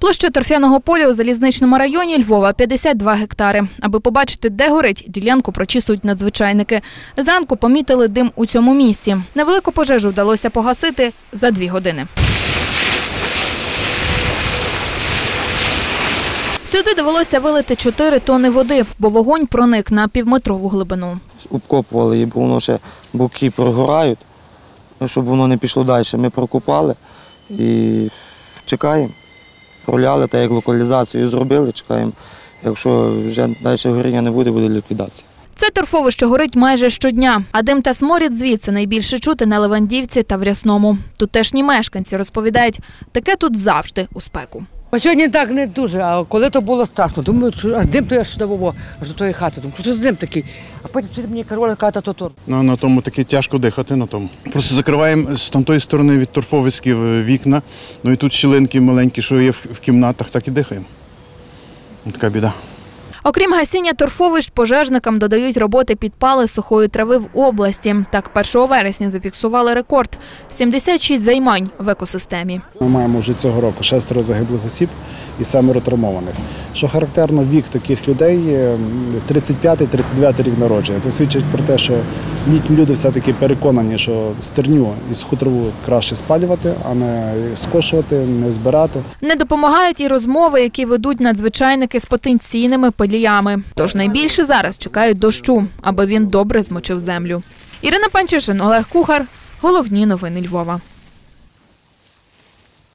Площа торфяного поля у залізничному районі Львова 52 гектари. Аби побачити, де горить, ділянку прочісують надзвичайники. Зранку помітили дим у цьому місці. Невелику пожежу вдалося погасити за дві години. Сюди довелося вилити 4 тони води, бо вогонь проник на півметрову глибину. обкопували її, бо воно ще боки прогорають, Ну, щоб воно не пішло далі. Ми прокопали і чекаємо. Проляли, так як локалізацію зробили, чекаємо. Якщо вже далі горіння не буде, буде ліквідація. Це торфовище горить майже щодня, а дим та сморід звідси найбільше чути на Левандівці та в Рясному. Тутешні мешканці розповідають, таке тут завжди у спеку. А сьогодні так не дуже, а коли то було страшно. Думаю, що аж дим то я сюди вово, аж до тої хати. Думаю, що це дим такий. А потім сюди мені король ката тотор. На, на тому таки тяжко дихати на тому. Просто закриваємо з тамтої сторони від торфовицьків е, вікна. Ну і тут щілинки маленькі, що є в, в кімнатах, так і дихаємо. Така біда. Окрім гасіння торфовищ, пожежникам додають роботи підпали сухої трави в області. Так, 1 вересня зафіксували рекорд – 76 займань в екосистемі. Ми маємо вже цього року шестеро загиблих осіб і семеро травмованих. Що характерно, вік таких людей е, 35-39 рік народження. Це свідчить про те, що літні люди все-таки переконані, що стерню із хутрову краще спалювати, а не скошувати, не збирати. Не допомагають і розмови, які ведуть надзвичайники з потенційними пиліями. Тож найбільше зараз чекають дощу, аби він добре змочив землю. Ірина Панчишин, Олег Кухар. Головні новини Львова.